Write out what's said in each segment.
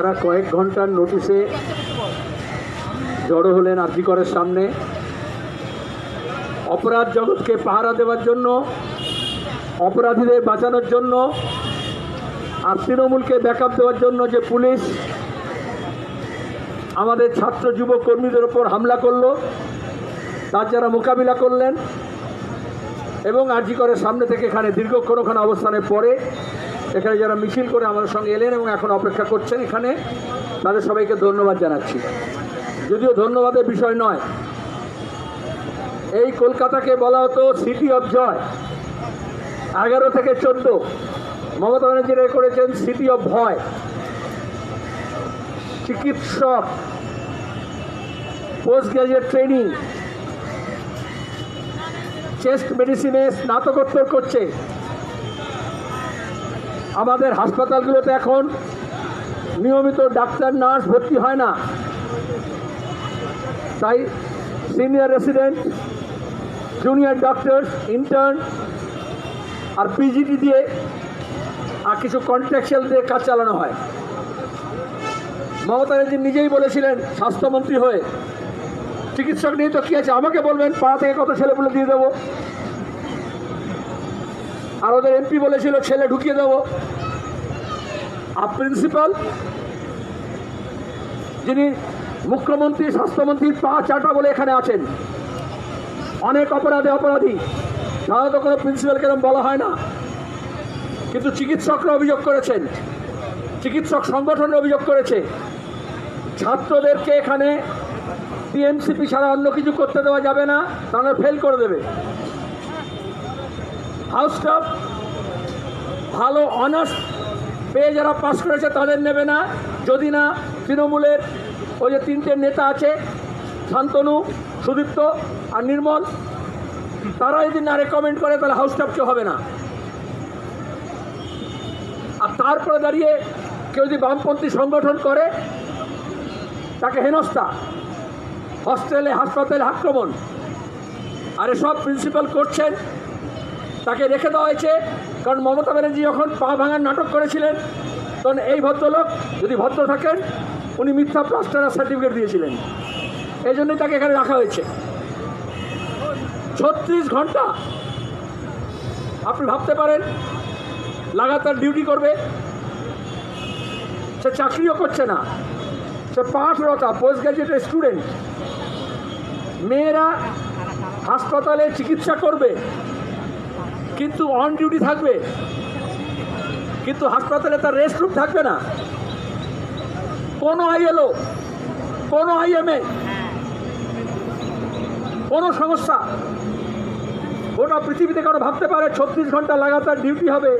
তারা কয়েক ঘণ্টার নোটিশে জড়ো হলেন আর্জিকরের সামনে। অপরাধ জগৎকে পাহারা দেওয়ার জন্য, অপরাধীদের বাঁচানোর জন্য, আর তৃণমূলকে ব্যাকআপ দেওয়ার জন্য যে পুলিশ আমাদের ছাত্র যুব কর্মীদের ওপর হামলা করল, তার যারা মোকাবিলা করলেন এবং আর্জিকরের সামনে থেকে এখানে দীর্ঘক্ষণ ওখানে অবস্থানের পরে এখানে যারা মিছিল করে আমাদের সঙ্গে এলেন এবং এখন অপেক্ষা করছেন এখানে, তাদের সবাইকে ধন্যবাদ জানাচ্ছি। যদিও ধন্যবাদের বিষয় নয়। এই কলকাতাকে বলা হতো সিটি অফ জয় এগারো থেকে চোদ্দ। মমতা ব্যানার্জিরা করেছেন সিটি অফ ভয় চিকিৎসক। পোস্ট গ্রাজুয়েট ট্রেনিং চেস্ট মেডিসিনে স্নাতকোত্তর করছে। আমাদের হাসপাতালগুলোতে এখন নিয়মিত ডাক্তার, নার্স ভর্তি হয় না। তাই senior resident, junior doctor intern আর পিজিটি দিয়ে আর কিছু কন্ট্রাকচুয়াল দিয়ে কাজ চালানো হয়। মমতা ব্যানার্জি নিজেই বলেছিলেন, স্বাস্থ্যমন্ত্রী হয়ে। চিকিৎসক নিয়ে তো কী আছে? আমাকে বলবেন, পাড়া থেকে কত ছেলে বলে দিয়ে দেবো? আর ওদের এমপি বলেছিল, ছেলে, ঢুকিয়ে দেবো। আর প্রিন্সিপাল যিনি মুখ্যমন্ত্রী, স্বাস্থ্যমন্ত্রী, পা চাটা বলে এখানে আছেন। অনেক অপরাধে অপরাধী। সাধারণত কোনো প্রিন্সিপালকে এরকম বলা হয় না। কিন্তু চিকিৎসকরা অভিযোগ করেছেন। চিকিৎসক সংগঠন অভিযোগ করেছে। ছাত্রদেরকে এখানে টিএমসিপি ছাড়া অন্য কিছু করতে দেওয়া যাবে না তাহলে ফেল করে দেবে। হাউস স্টাফ ভালো অনার্স পেয়ে যারা পাস করেছে তাদের নেবে না। যদি না, তৃণমূলের ওই যে তিনটে নেতা আছে, শান্তনু, সুদীপ্ত আর নির্মল তারা যদি না রেকমেন্ড করে, তাহলে হাউস স্টাফ কেউ হবে না। আর তারপরে দাঁড়িয়ে কেউ যদি বামপন্থী সংগঠন করে, তাকে হেনস্থা হস্টেলে হাসপাতালে আক্রমণ। আর এসব প্রিন্সিপাল করছেন তাকে রেখে দেওয়া হয়েছে। কারণ মমতা ব্যানার্জি যখন পা ভাঙার নাটক করেছিলেন, তখন এই ভদ্রলোক যদি ভদ্র থাকেন, উনি মিথ্যা প্লাস্টারের সার্টিফিকেট দিয়েছিলেন। এই জন্যই তাকে এখানে রাখা হয়েছে। ছত্রিশ ঘণ্টা আপনি ভাবতে পারেন, লাগাতার ডিউটি করবে। সে চাকরিও করছে না। সে পাঠরতা, পোস্ট গ্রাজুয়েটের স্টুডেন্ট। মেয়েরা হাসপাতালে চিকিৎসা করবে। কিন্তু অন ডিউটি থাকবে। কিন্তু হাসপাতালে তার রেস্ট রুম থাকবে না। কোনো আইএলও কোনো আইএমএ কোনো সমস্যা গোটা পৃথিবীতে কারও ভাবতে পারে ছত্রিশ ঘণ্টা লাগাতার ডিউটি হবে।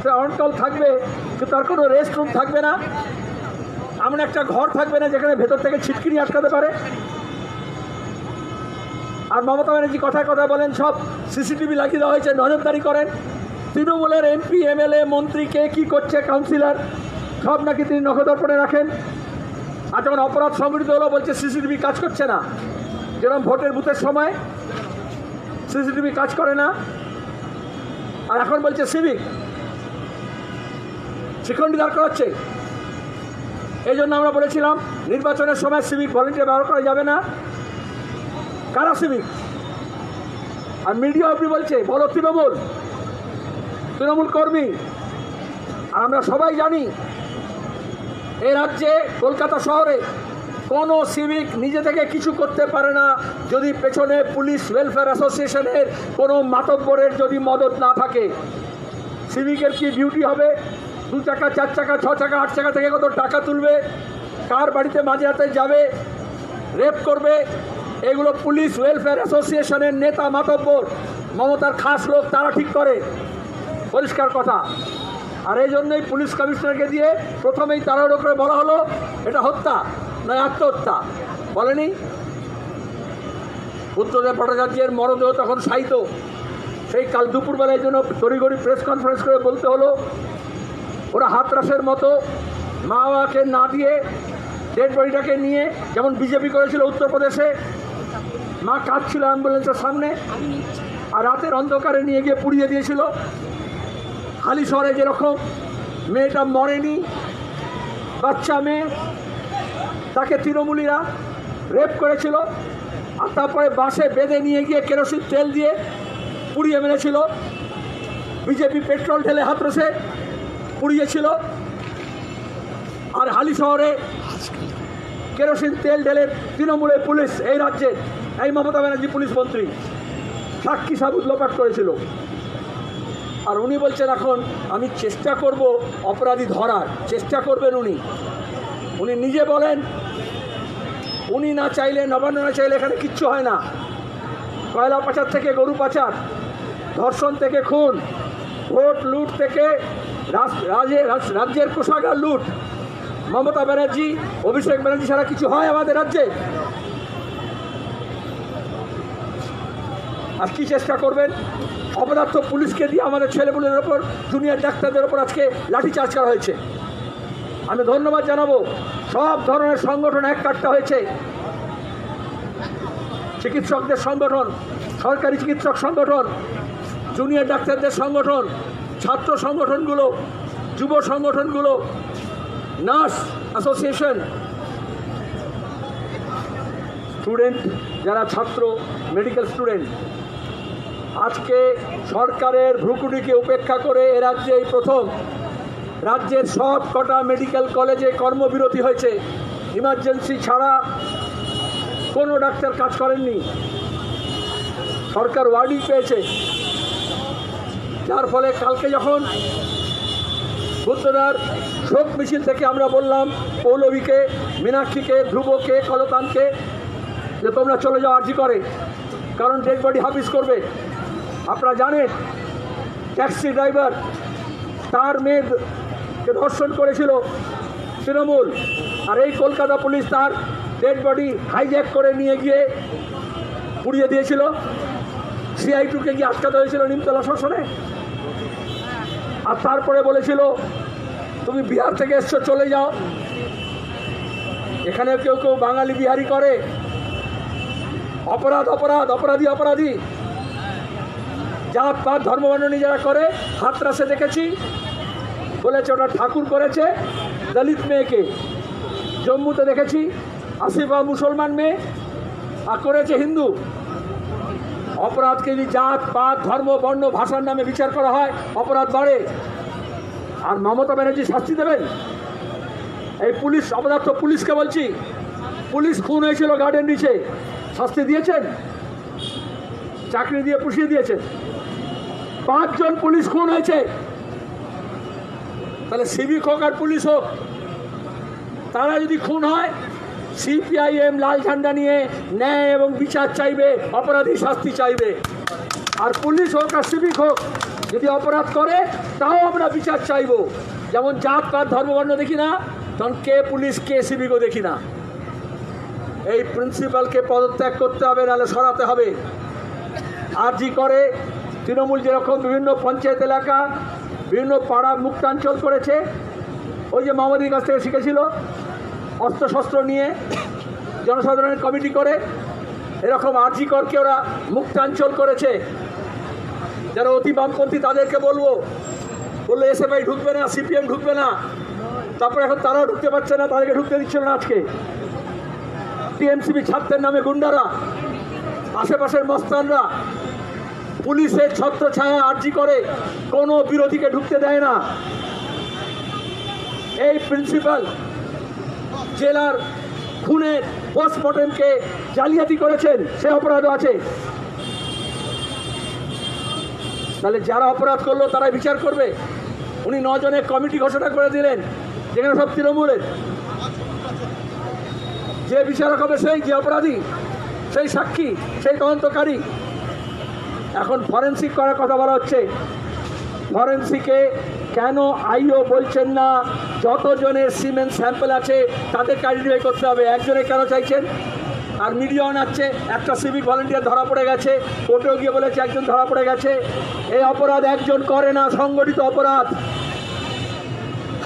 সে অনকল থাকবে, কিন্তু তার কোনো রেস্ট রুম থাকবে না। এমন একটা ঘর থাকবে না যেখানে ভেতর থেকে ছিটকিনি আটকাতে পারে। আর মমতা ব্যানার্জি কথায় কথা বলেন, সব সিসিটিভি লাগিয়ে দেওয়া হয়েছে, নজরদারি করেন। তৃণমূলের এমপি, এমএলএ, মন্ত্রী, কে কী করছে, কাউন্সিলর, সব নাকি তিনি নখদর্পণে রাখেন। আর যখন অপরাধ সংগঠিত হলো, বলছে সিসিটিভি কাজ করছে না। যেরকম ভোটের বুথের সময় সিসিটিভি কাজ করে না, আর এখন বলছে সিভিক। শিখণ্ডী দাঁড় করাচ্ছে। এই জন্য আমরা বলেছিলাম, নির্বাচনের সময় সিভিক ভলেন্টিয়ার ব্যবহার করা যাবে না। কারা সিভিক? আর মিডিয়া আপনি বলছে, বলো তৃণমূল। তৃণমূল কর্মী। আর আমরা সবাই জানি এই রাজ্যে, কলকাতা শহরে কোনো সিভিক নিজে থেকে কিছু করতে পারে না, যদি পেছনে পুলিশ ওয়েলফেয়ার অ্যাসোসিয়েশনের কোনো মাতব্বরের যদি মদত না থাকে। সিভিকের কি ডিউটি হবে? দু চাকা, চার চাকা, ছ চাকা, আট চাকা থেকে কত টাকা তুলবে? কার বাড়িতে মাঝে হাতে যাবে? রেপ করবে? এগুলো পুলিশ ওয়েলফেয়ার অ্যাসোসিয়েশনের নেতা মাতব্বর, মমতার খাস লোক, তারা ঠিক করে। পরিষ্কার কথা। আর এই জন্যই পুলিশ কমিশনারকে দিয়ে প্রথমেই তাড়াহুড়ো করে বলা হলো, এটা হত্যা, নয় আত্মহত্যা। বলেনি? উত্তরদেব ভট্টাচার্যের মরদেহ তখন সাইত সেই কাল দুপুরবেলায় জন্য তড়িঘড়ি প্রেস কনফারেন্স করে বলতে হলো, ওরা হাতরাসের মতো মা বাবাকে না দিয়ে ডেড বডিটাকে নিয়ে যেমন বিজেপি করেছিল উত্তরপ্রদেশে মা কাঁদছিল অ্যাম্বুলেন্সের সামনে। আর রাতের অন্ধকারে নিয়ে গিয়ে পুড়িয়ে দিয়েছিল। হালি শহরে যেরকম, মেয়েটা মরেনি, বাচ্চা মেয়ে, তাকে তৃণমূলীরা রেপ করেছিল। আর তারপরে বাসে বেঁধে নিয়ে গিয়ে কেরোসিন তেল দিয়ে পুড়িয়ে মেরেছিল। বিজেপি পেট্রোল ঢেলে হাতরসে পুড়িয়েছিল। আর হালি শহরে কেরোসিন তেল ঢেলে তৃণমূলের পুলিশ এই রাজ্যে এই মমতা ব্যানার্জি পুলিশ মন্ত্রী। সাক্ষী সাবুত লোপাট করেছিল। আর উনি বলছেন এখন, আমি চেষ্টা করব অপরাধী ধরার। চেষ্টা করবেন উনি। উনি নিজে বলেন, উনি না চাইলে, নবান্ন না চাইলে এখানে কিচ্ছু হয় না। কয়লা পাচার থেকে গরু পাচার, ধর্ষণ থেকে খুন, ভোট, লুট থেকে রাজ্যের কোষাগার লুট। মমতা ব্যানার্জি, অভিষেক ব্যানার্জি ছাড়া কিছু হয় আমাদের রাজ্যে? আর কী চেষ্টা করবেন? অপদার্থ পুলিশকে দিয়ে আমাদের ছেলেপুলের ওপর, জুনিয়র ডাক্তারদের ওপর আজকে লাঠিচার্জ করা হয়েছে। আমি ধন্যবাদ জানাব। সব ধরনের সংগঠন এক কাটটা হয়েছে। চিকিৎসকদের সংগঠন, সরকারি চিকিৎসক সংগঠন, জুনিয়র ডাক্তারদের সংগঠন, ছাত্র সংগঠনগুলো, যুব সংগঠনগুলো, নার্স অ্যাসোসিয়েশন, স্টুডেন্ট ছাত্র মেডিকেল স্টুডেন্ট আজকে সরকারের ভ্রুকুটিকে উপেক্ষা করে এ রাজ্যে এই প্রথম, রাজ্যের সব কটা মেডিকেল কলেজে কর্মবিরতি হয়েছে। ইমার্জেন্সি ছাড়া কোনো ডাক্তার কাজ করেননি। সরকার ওয়ার্ডিং পেয়েছে। যার ফলে কালকে যখন বুদ্ধদার শোক মিছিল থেকে আমরা বললাম পৌলবীকে মীনাক্ষীকে, ধ্রুবকে, কলতানকে যে তোমরা চলে যাও আর্জি করে। কারণ ডেড বডি হাফিস করবে, আপনারা জানেন, ট্যাক্সি ড্রাইভার তার মেয়েকে ধর্ষণ করেছিল তৃণমূল। আর এই কলকাতা পুলিশ তার ডেড বডি হাইজ্যাক করে নিয়ে গিয়ে পুড়িয়ে দিয়েছিল। সিআই টুকে গিয়ে আটকাতে হয়েছিল নিমতলা শ্মশানে। আর তারপরে বলেছিল, তুমি বিহার থেকে এসছো, চলে যাও। এখানে কেউ কেউ বাঙালি বিহারি করে। অপরাধ অপরাধ, অপরাধী অপরাধী। জাত পাত ধর্মবর্ণনী যারা করে হাতরাসে দেখেছি। বলেছে ওটা ঠাকুর করেছে, দলিত মেয়েকে। জম্মুতে দেখেছি আসিফা মুসলমান মেয়ে। আর করেছে হিন্দু। অপরাধকে যদি জাত পাত ধর্ম, বর্ণ, ভাষার নামে বিচার করা হয়, অপরাধ বাড়ে। আর মমতা ব্যানার্জি শাস্তি দেবেন? এই পুলিশ, অপদার্থ পুলিশকে বলছি। পুলিশ খুন হয়েছিল গার্ডেন নিচে। শাস্তি দিয়েছেন, চাকরি দিয়ে পুষিয়ে দিয়েছেন। পাঁচজন পুলিশ খুন হয়েছে। তাহলে সিভিক হোক আর পুলিশ হোক, তারা যদি খুন হয়, সিপিআইএম লাল ঝান্ডা নিয়ে ন্যায় এবং বিচার চাইবে, অপরাধী শাস্তি চাইবে। আর পুলিশ হোক আর সিভিক হোক, যদি অপরাধ করে, তাও আমরা বিচার চাইব। যেমন জাত, পাত, ধর্মবর্ণ দেখি না, তখন কে পুলিশ, কে সিভিকও দেখি না। এই প্রিন্সিপালকে পদত্যাগ করতে হবে, নাহলে সরাতে হবে। আর জি করে, তৃণমূল যেরকম বিভিন্ন পঞ্চায়েত এলাকা, বিভিন্ন পাড়া মুক্তাঞ্চল করেছে, ওই যে মামাদির কাছ থেকে শিখেছিল, অস্ত্রশস্ত্র নিয়ে জনসাধারণের কমিটি করে, এরকম আরজি করকে ওরা মুক্তাঞ্চল করেছে। যারা অতি বামপন্থী তাদেরকে বলব, বলল এসএফআই ঢুকবে না, সিপিএম ঢুকবে না, তারপরে এখন তারাও ঢুকতে পারছে না, তাদেরকে ঢুকতে দিচ্ছিল না আজকে। টিএমসিবি ছাত্রের নামে গুন্ডারা, আশেপাশের মস্তানরা, পুলিশের ছত্র ছায়া আর্জি করে, কোনো বিরোধীকে ঢুকতে দেয় না। এই প্রিন্সিপাল জেলার খুনের পোস্টমর্টেমকে জালিয়াতি করেছেন, সে অপরাধও আছে। তাহলে যারা অপরাধ করল তারা বিচার করবে। উনি নজনের কমিটি ঘোষণা করে দিলেন, যেখানে সব তৃণমূলের। যে বিচারক হবে সেই যে অপরাধী, সেই সাক্ষী, সেই তদন্তকারী। এখন ফরেন্সিক করার কথা বলা হচ্ছে। ফরেন্সিকে কেন আইও বলছেন না? যতজনের সিমেন্ট স্যাম্পল আছে তাদেরকে আইডেন্টিফাই করতে হবে। একজনে কেন চাইছেন? আর মিডিয়া আনাচ্ছে একটা সিভিক ভলেন্টিয়ার ধরা পড়ে গেছে, কোর্টেও গিয়ে বলেছে একজন ধরা পড়ে গেছে। এই অপরাধ একজন করে না, সংগঠিত অপরাধ।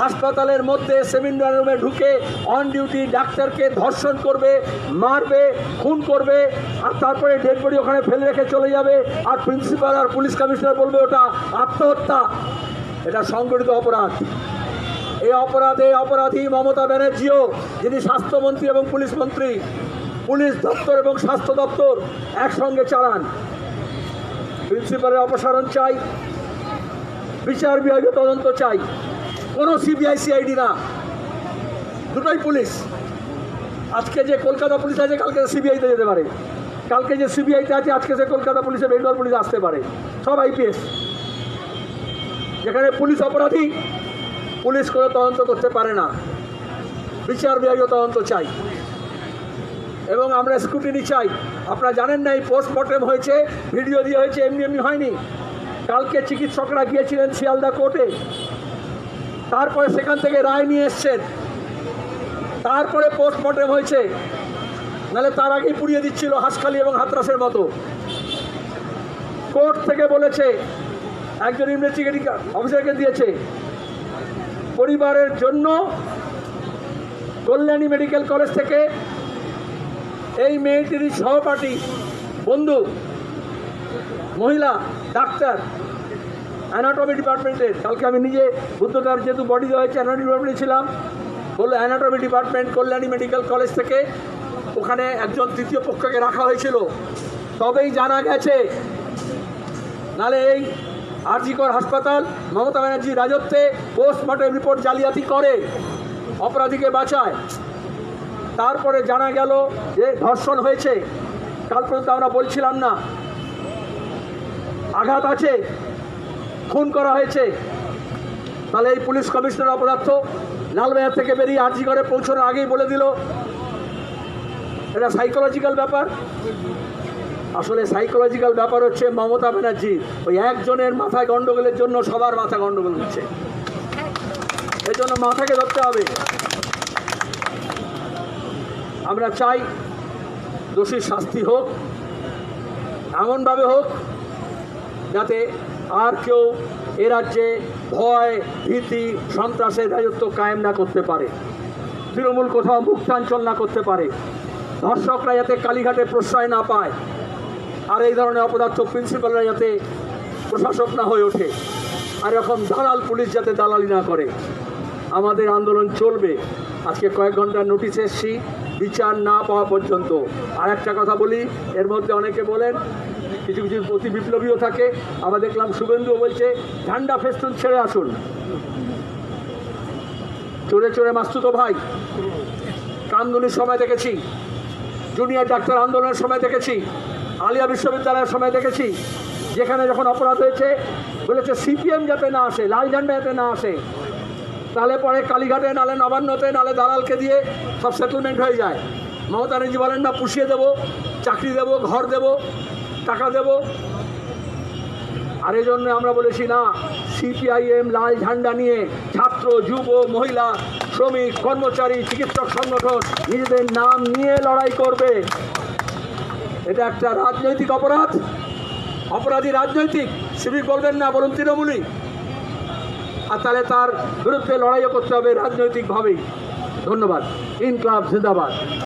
হাসপাতালের মধ্যে সেমিনার রুমে ঢুকে অন ডিউটি ডাক্তারকে ধর্ষণ করবে, মারবে, খুন করবে, আর তারপরে ডেড বডি ওখানে ফেলে রেখে চলে যাবে, আর প্রিন্সিপাল আর পুলিশ কমিশনার বলবে ওটা আত্মহত্যা। এটা সংগঠিত অপরাধ। এই অপরাধে অপরাধী মমতা ব্যানার্জিও, যিনি স্বাস্থ্যমন্ত্রী এবং পুলিশ মন্ত্রী, পুলিশ দপ্তর এবং স্বাস্থ্য দপ্তর একসঙ্গে চালান। প্রিন্সিপালের অপসারণ চাই, বিচার বিভাগীয় তদন্ত চাই। কোনো সিবিআই সিআইডি না। দুটোই পুলিশ। আজকে যে কলকাতা পুলিশ আছে, কালকে সিবিআইতে যেতে পারে। কালকে যে সিবিআইতে আছে, আজকে সে কলকাতা পুলিশে, বেঙ্গল পুলিশ আসতে পারে। সব আইপিএস যেখানে পুলিশ অপরাধী, পুলিশ করে তদন্ত করতে পারে না। বিচার বিভাগীয় তদন্ত চাই। এবং আমরা স্কুটিনি চাই। আপনারা জানেন না, এই পোস্টমর্টেম হয়েছে ভিডিও দিয়ে হয়েছে, এমনি এমনি হয়নি। কালকে চিকিৎসকরা গিয়েছিলেন শিয়ালদা কোর্টে। তারপরে সেখান থেকে রায় নিয়ে এসছেন। তারপরে পোস্টমর্টেম হয়েছে। নাহলে তার আগেই পুড়িয়ে দিচ্ছিল হাসখালি এবং হাতরাসের মতো। কোর্ট থেকে বলেছে, একজন ইনভেস্টিগেটিং অফিসারকে দিয়েছে, পরিবারের জন্য কল্যাণী মেডিকেল কলেজ থেকে এই মেয়েটির সহপাঠী, বন্ধু, মহিলা, ডাক্তার অ্যানাটমি ডিপার্টমেন্টের কালকে আমি নিজে বুদ্ধদার যেহেতু বডি দেওয়া হয়েছে অ্যানাটমি ডিপার্টমেন্টে ছিলাম। বলল anatomy department Kalyani medical college থেকে ওখানে একজন তৃতীয় পক্ষকে রাখা হয়েছিল। তবেই জানা গেছে, নালে এই আরজিকর হাসপাতাল মমতা ব্যানার্জির রাজত্বে পোস্টমর্টম রিপোর্ট জালিয়াতি করে, অপরাধীকে বাঁচায়। তারপরে জানা গেল যে ধর্ষণ হয়েছে। কাল পর্যন্ত আমরা বলছিলাম না। আঘাত আছে। খুন করা হয়েছে। তাহলে এই পুলিশ কমিশনার অপরাধ লালবাজার থেকে বেরিয়ে আর্জি করে পৌঁছানোর আগেই বলে দিল, এটা সাইকোলজিক্যাল ব্যাপার। আসলে সাইকোলজিক্যাল ব্যাপার হচ্ছে মমতা ব্যানার্জি ওই একজনের মাথায় গন্ডগোলের জন্য সবার মাথা গন্ডগোল হচ্ছে। এই জন্য মাথাকে ধরতে হবে। আমরা চাই দোষীর শাস্তি হোক, এমনভাবে হোক, যাতে আর কেউ এ রাজ্যে ভয়, ভীতি, সন্ত্রাসের রাজত্ব কায়েম না করতে পারে। তৃণমূল কোথাও মুক্তাঞ্চল না করতে পারে। ধর্ষকরা যাতে কালীঘাটে প্রশ্রয় না পায় আর এই ধরনের অপদার্থ প্রিন্সিপালরা যাতে প্রশাসক না হয়ে ওঠে। আর এরকম দালাল পুলিশ যাতে দালালি না করে। আমাদের আন্দোলন চলবে। আজকে কয়েক ঘণ্টার নোটিশ এসছি। বিচার না পাওয়া পর্যন্ত। আর একটা কথা বলি, এর মধ্যে অনেকে বলেন কিছু কিছু প্রতি বিপ্লবীও থাকে। আবার দেখলাম শুভেন্দুও বলছে, ঝান্ডা ফেস্টুন, ছেড়ে আসুন। চোরে চোরে মাস্তুতো ভাই কান্দুলির সময় দেখেছি। জুনিয়র ডাক্তার আন্দোলনের সময় দেখেছি। আলিয়া বিশ্ববিদ্যালয়ের সময় দেখেছি। যেখানে যখন অপরাধ হয়েছে, বলেছে, সিপিএম যাতে না আসে, লাল ঝান্ডা যাতে না আসে, তাহলে পরে কালীঘাটে, নালে নবান্নতে, নালে দালালকে দিয়ে সব সেটেলমেন্ট হয়ে যায়। মমতা বলেন, না, পুষিয়ে দেবো, চাকরি দেবো, ঘর দেবো টাকা দেবো। আর জন্য আমরা বলেছি না, সিপিআইএম লাল ঝান্ডা নিয়ে ছাত্র, যুব, মহিলা, শ্রমিক, কর্মচারী, চিকিৎসক সংগঠন নিজেদের নাম নিয়ে লড়াই করবে। এটা একটা রাজনৈতিক অপরাধ। অপরাধী রাজনৈতিক, সিভিক বলবেন না, বলুন তৃণমূলী আর তাহলে তার বিরুদ্ধে লড়াইও করতে হবে রাজনৈতিকভাবেই। ধন্যবাদ। ইনকলাব জিন্দাবাদ।